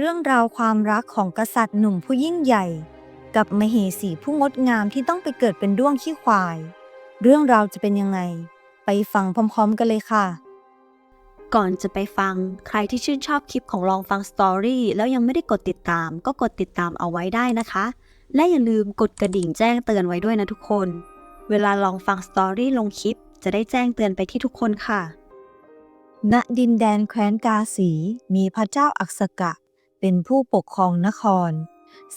เรื่องราวความรักของกษัตริย์หนุ่มผู้ยิ่งใหญ่ กับมเหสีผู้งดงามที่ต้องไปเกิดเป็นด้วงขี้ควาย เรื่องราวจะเป็นยังไง ไปฟังพร้อมๆกันเลยค่ะ ก่อนจะไปฟังใครที่ชื่นชอบคลิปของลองฟังสตอรี่แล้วยังไม่ได้กดติดตาม ก็กดติดตามเอาไว้ได้นะคะ และอย่าลืมกดกระดิ่งแจ้งเตือนไว้ด้วยนะทุกคน เวลาลองฟังสตอรี่ลงคลิป จะได้แจ้งเตือนไปที่ทุกคนค่ะ ณดินแดนแคว้นกาสี มีพระเจ้าอักษกะ เป็นผู้ปกครองนคร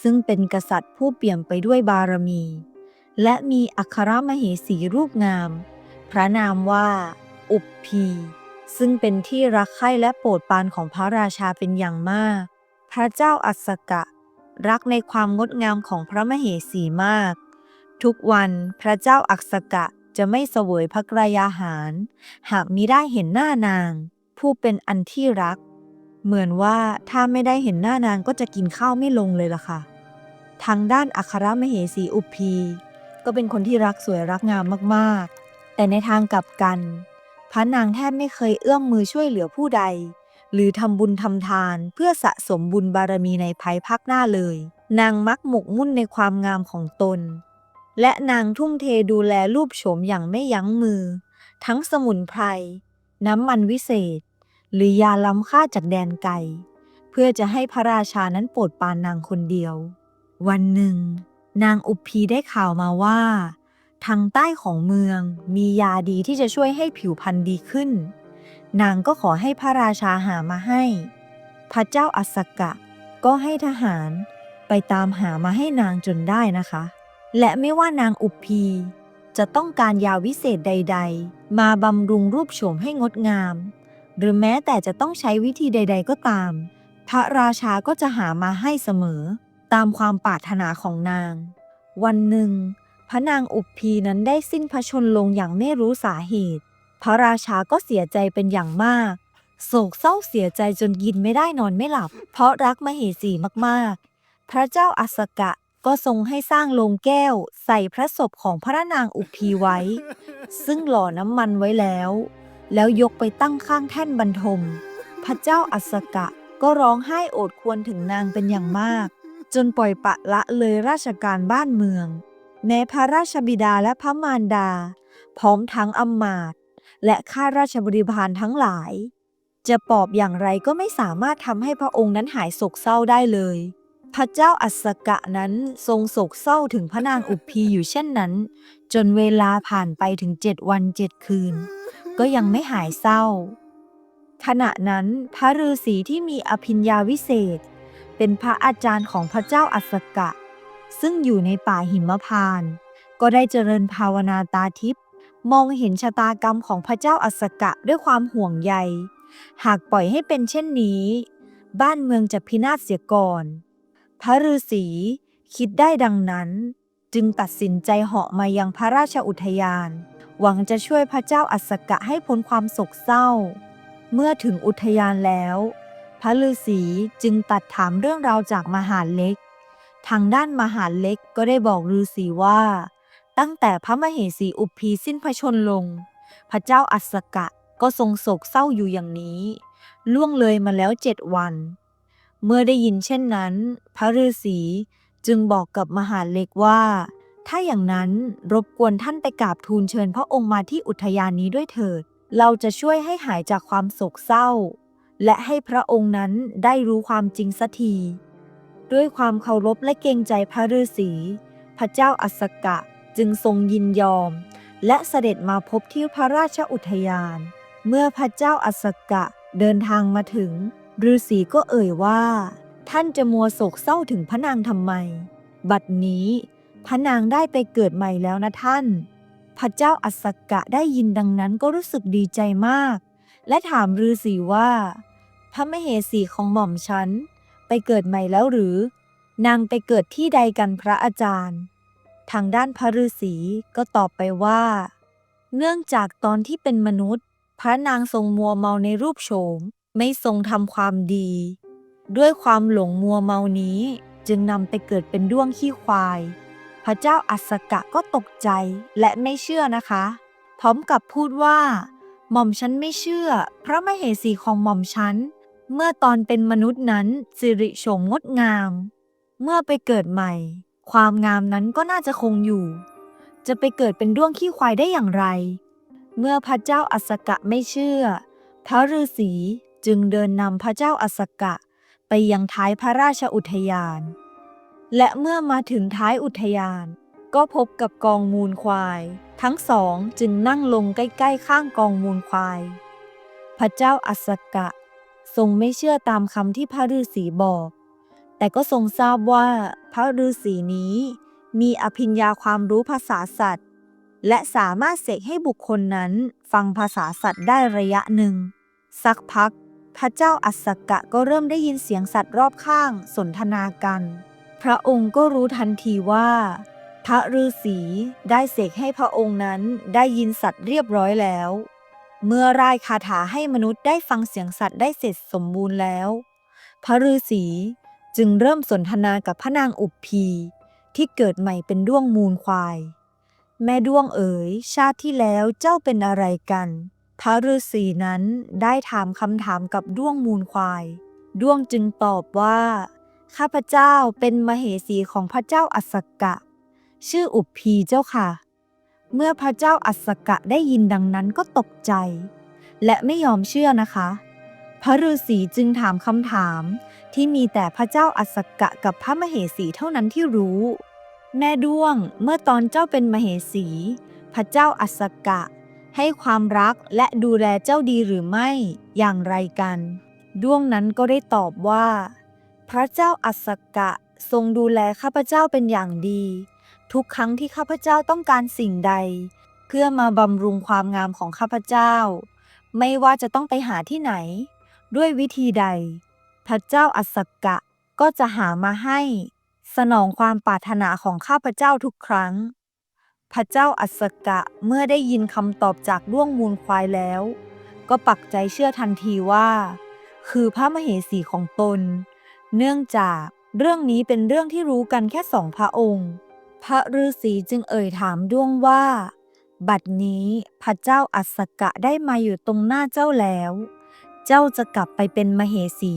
ซึ่งเป็นกษัตริย์ผู้เปี่ยมไปด้วยบารมี และมีอัครมเหสีรูปงาม พระนามว่า อุปพี ซึ่งเป็นที่รักใคร่และโปรดปรานของพระราชาเป็นอย่างมาก พระเจ้าอัสกะ รักในความงดงามของพระมเหสีมาก ทุกวันพระเจ้าอักษกะจะไม่เสวยพระกรยาหาร หากมิได้เห็นหน้านาง ผู้เป็นอันที่รัก เหมือนว่าถ้าไม่ได้เห็นหน้านางก็จะกินข้าวไม่ลงเลยล่ะค่ะ ทางด้านอัครมเหสีอุปพี ก็เป็นคนที่รักสวยรักงามมากๆ แต่ในทางกลับกัน พระนางแทบไม่เคยเอื้อมมือช่วยเหลือผู้ใด หรือทำบุญทำทานเพื่อสะสมบุญบารมีในภายภาคหน้าเลย นางมักหมกมุ่นในความงามของตน และนางทุ่มเทดูแลรูปโฉมอย่างไม่ยั้งมือ ทั้งสมุนไพรน้ำมันวิเศษ หรือยาล้ำค่าจากแดนไกล เพื่อจะให้พระราชานั้นโปรดปานนางคนเดียว วันหนึ่ง นางอุปพีได้ข่าวมาว่า ทางใต้ของเมืองมียาดีที่จะช่วยให้ผิวพรรณดีขึ้น นางก็ขอให้พระราชาหามาให้ พระเจ้าอัสสกะ ก็ให้ทหารไปตามหามาให้นางจนได้นะคะ และไม่ว่านางอุปพีจะต้องการยาวิเศษใด ๆ มาบำรุงรูปโฉมให้งดงาม หรือแม้แต่จะต้องใช้วิธีใด ๆ ก็ตาม พระราชาก็จะหามาให้เสมอ ตามความปรารถนาของนาง วันหนึ่ง พระนางอุปพีนั้นได้สิ้นพระชนลงอย่างไม่รู้สาเหตุ พระราชาก็เสียใจเป็นอย่างมาก โศกเศร้าเสียใจจนกินไม่ได้นอนไม่หลับ เพราะรักมเหสีมากๆ พระเจ้าอัสสกะก็ทรงให้สร้างโลงแก้ว ใส่พระศพของพระนางอุปพีไว้ ซึ่งหล่อน้ำมันไว้แล้ว แล้วยกไปตั้งข้างแท่นบรรทม พระเจ้าอัสกะก็ร้องไห้โอดควญถึงนางเป็นอย่างมาก จนปล่อยปะละเลยราชการบ้านเมือง แม้พระราชบิดาและพระมารดา พร้อมทั้งอำมาตย์และข้าราชบริพารทั้งหลาย จะปอบอย่างไรก็ไม่สามารถทำให้พระองค์นั้นหายโศกเศร้าได้เลย พระเจ้าอัสกะนั้นทรงโศกเศร้าถึงพระนางอุปพีอยู่เช่นนั้น จนเวลาผ่านไปถึงเจ็ดวันเจ็ดคืน ก็ยังไม่หายเศร้า ขณะนั้นพระฤาษีที่มีอภิญญาวิเศษ เป็นพระอาจารย์ของพระเจ้าอัสกะ ซึ่งอยู่ในป่าหิมพาน ก็ได้เจริญภาวนาตาทิพย์มองเห็นชะตากรรมของพระเจ้าอัสกะด้วยความห่วงใย หากปล่อยให้เป็นเช่นนี้ บ้านเมืองจะพินาศเสียก่อน พระฤาษีคิดได้ดังนั้น จึงตัดสินใจเหาะมายังพระราชอุทยาน หวังจะช่วยพระเจ้าอัสสกะให้พ้นความโศกเศร้า เมื่อถึงอุทยานแล้ว พระฤาษีจึงตัดถามเรื่องราวจากมหาเล็ก ทางด้านมหาเล็กก็ได้บอกฤาษีว่า ตั้งแต่พระมเหสีอุปพีสิ้นพระชนลง พระเจ้าอัสสกะก็ทรงโศกเศร้าอยู่อย่างนี้ ล่วงเลยมาแล้วเจ็ดวัน เมื่อได้ยินเช่นนั้น พระฤาษีจึงบอกกับมหาเล็กว่า ถ้าอย่างนั้นรบกวนท่านไปกราบทูลเชิญพระองค์มาที่อุทยานนี้ด้วยเถิด เราจะช่วยให้หายจากความโศกเศร้า และให้พระองค์นั้นได้รู้ความจริงสักที ด้วยความเคารพและเกรงใจพระฤาษีพระเจ้าอัสกะจึงทรงยินยอม และเสด็จมาพบที่พระราชอุทยาน เมื่อพระเจ้าอัสกะเดินทางมาถึง ฤาษีก็เอ่ยว่า ท่านจะมัวโศกเศร้าถึงพระนางทำไม บัดนี้พระนางได้ไปเกิดใหม่แล้วนะท่าน พระเจ้าอัสกะได้ยินดังนั้นก็รู้สึกดีใจมาก และถามฤาษีว่า พระมเหสีของหม่อมฉัน ไปเกิดใหม่แล้วหรือ นางไปเกิดที่ใดกันพระอาจารย์ ทางด้านพระฤาษีก็ตอบไปว่า เนื่องจากตอนที่เป็นมนุษย์ พระนางทรงมัวเมาในรูปโฉม ไม่ทรงทำความดี ด้วยความหลงมัวเมานี้จึงนำไปเกิดเป็นด้วงขี้ควาย พระเจ้าอัสสกะก็ตกใจและไม่เชื่อนะคะ พร้อมกับพูดว่า หม่อมฉันไม่เชื่อ พระมเหสีของหม่อมฉัน เมื่อตอนเป็นมนุษย์นั้นสิริโฉมงดงาม เมื่อไปเกิดใหม่ ความงามนั้นก็น่าจะคงอยู่ จะไปเกิดเป็นด้วงขี้ควายได้อย่างไร เมื่อพระเจ้าอัสกะไม่เชื่อ พระฤาษี จึงเดินนำพระเจ้าอสกะ ไปยังท้ายพระราชอุทยาน และเมื่อมาถึงท้ายอุทยาน ก็พบกับกองมูลควาย ทั้งสองจึงนั่งลงใกล้ๆข้างกองมูลควาย พระเจ้าอสกะ ทรงไม่เชื่อตามคำที่พระฤาษีบอก แต่ก็ทรงทราบว่าพระฤาษีนี้ มีอภิญญาความรู้ภาษาสัตว์และสามารถเสกให้บุคคลนั้นฟังภาษาสัตว์ได้ระยะหนึ่งสักพัก พระเจ้าอัสสกะก็เริ่มได้ยินเสียงสัตว์รอบข้างสนทนากัน พระองค์ก็รู้ทันทีว่า พระฤาษีได้เสกให้พระองค์นั้นได้ยินสัตว์เรียบร้อยแล้ว เมื่อรายคาถาให้มนุษย์ได้ฟังเสียงสัตว์ได้เสร็จสมบูรณ์แล้ว พระฤาษีจึงเริ่มสนทนากับพระนางอุปพีที่เกิดใหม่เป็นด้วงมูลควาย แม่ด้วงเอ๋ยชาติที่แล้วเจ้าเป็นอะไรกัน พระฤาษีนั้นได้ถามคำถามกับด้วงมูลควาย ด้วงจึงตอบว่า ข้าพเจ้าเป็นมเหสีของพระเจ้าอัสกะ ชื่ออุปพีเจ้าค่ะ เมื่อพระเจ้าอัสกะได้ยินดังนั้นก็ตกใจ และไม่ยอมเชื่อนะคะ พระฤาษีจึงถามคำถามที่มีแต่พระเจ้าอัสกะกับพระมเหสีเท่านั้นที่รู้ แม่ด้วงเมื่อตอนเจ้าเป็นมเหสี พระเจ้าอัสสกะ ให้ความรักและดูแลเจ้าดีหรือไม่อย่างไรกันด้วงนั้นก็ได้ตอบว่า พระเจ้าอัสสกะทรงดูแลข้าพเจ้าเป็นอย่างดี ทุกครั้งที่ข้าพเจ้าต้องการสิ่งใด เพื่อมาบำรุงความงามของข้าพเจ้า ไม่ว่าจะต้องไปหาที่ไหน ด้วยวิธีใด พระเจ้าอัสสกะก็จะหามาให้ สนองความปรารถนาของข้าพเจ้าทุกครั้ง พระเจ้าอัสกะเมื่อได้ยินคำตอบจากด้วงมูลควายแล้ว ก็ปักใจเชื่อทันทีว่า คือพระมเหสีของตน เนื่องจากเรื่องนี้เป็นเรื่องที่รู้กันแค่สองพระองค์ พระฤาษีจึงเอ่ยถามด้วงว่า บัดนี้พระเจ้าอัสกะได้มาอยู่ตรงหน้าเจ้าแล้ว เจ้าจะกลับไปเป็นมเหสี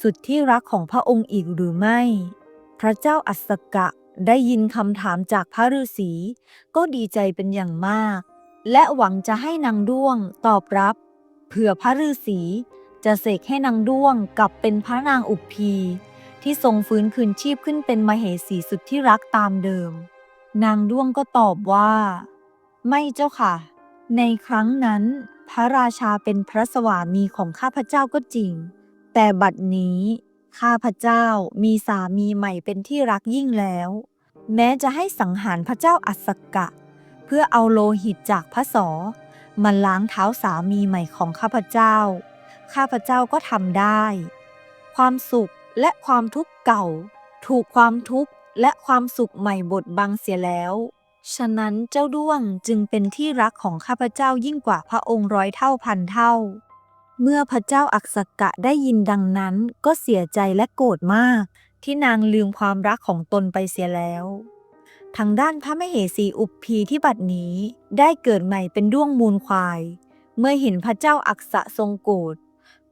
สุดที่รักของพระองค์อีกหรือไม่ พระเจ้าอัสสกะ ได้ยินคำถามจากพระฤาษีก็ดีใจเป็นอย่างมาก และหวังจะให้นางด้วงตอบรับ เผื่อพระฤาษีจะเสกให้นางด้วงกลับเป็นพระนางอุปพี ที่ทรงฟื้นคืนชีพขึ้นเป็นมเหสีสุดที่รักตามเดิม นางด้วงก็ตอบว่า ไม่เจ้าค่ะ ในครั้งนั้น พระราชาเป็นพระสวามีของข้าพเจ้าก็จริง แต่บัดนี้ ข้าพเจ้ามีสามีใหม่เป็นที่รักยิ่งแล้ว แม้จะให้สังหารพระเจ้าอัสกะ เพื่อเอาโลหิตจากพระสอมาล้างเท้าสามีใหม่ของข้าพเจ้า ข้าพเจ้าก็ทำได้ ความสุขและความทุกข์เก่า ถูกความทุกข์และความสุขใหม่บดบังเสียแล้ว ฉะนั้นเจ้าด้วงจึงเป็นที่รักของข้าพเจ้ายิ่งกว่าพระองค์ร้อยเท่าพันเท่า เมื่อพระเจ้าอักษกะได้ยินดังนั้นก็เสียใจและโกรธมาก ที่นางลืมความรักของตนไปเสียแล้ว ทางด้านพระมเหสีอุปพีที่บัดนี้ได้เกิดใหม่เป็นด้วงมูลควาย เมื่อเห็นพระเจ้าอักษะทรงโกรธ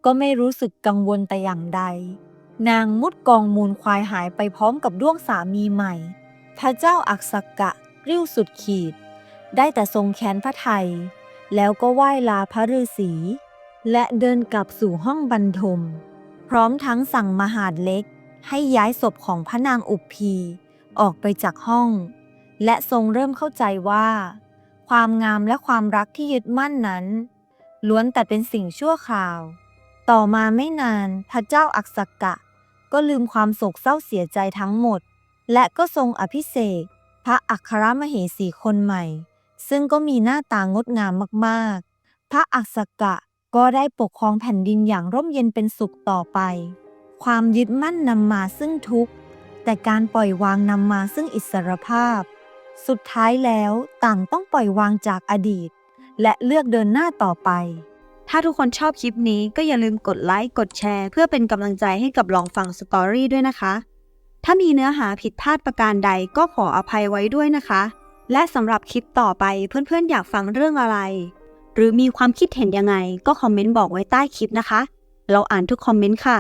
ก็ไม่รู้สึกกังวลแต่อย่างใด นางมุดกองมูลควายหายไปพร้อมกับด้วงสามีใหม่ พระเจ้าอักษกะริ้วสุดขีด ได้แต่ทรงแค้นพระไทย แล้วก็ไหว้ลาพระฤาษี และเดินกลับสู่ห้องบรรทม พร้อมทั้งสั่งมหาดเล็ก ให้ย้ายศพของพระนางอุปพี ออกไปจากห้อง และทรงเริ่มเข้าใจว่า ความงามและความรักที่ยึดมั่นนั้น ล้วนแต่เป็นสิ่งชั่วคราว ต่อมาไม่นานพระเจ้าอักษกะ ก็ลืมความโศกเศร้าเสียใจทั้งหมด และก็ทรงอภิเษกพระอัครมเหสีคนใหม่ ซึ่งก็มีหน้าตางดงามมากๆ พระอักษกะ ก็ได้ปกครองแผ่นดินอย่างร่มเย็นเป็นสุขต่อไป ความยึดมั่นนำมาซึ่งทุกข์ แต่การปล่อยวางนำมาซึ่งอิสรภาพ สุดท้ายแล้วต่างต้องปล่อยวางจากอดีต และเลือกเดินหน้าต่อไป ถ้าทุกคนชอบคลิปนี้ก็อย่าลืมกดไลค์ กดแชร์ เพื่อเป็นกำลังใจให้กับลองฟังสตอรี่ด้วยนะคะ ถ้ามีเนื้อหาผิดพลาดประการใดก็ขออภัยไว้ด้วยนะคะ และสำหรับคลิปต่อไปเพื่อนๆอยากฟังเรื่องอะไร หรือมีความคิดเห็นยังไงก็คอมเมนต์บอกไว้ใต้คลิปนะคะ เราอ่านทุกคอมเมนต์ค่ะ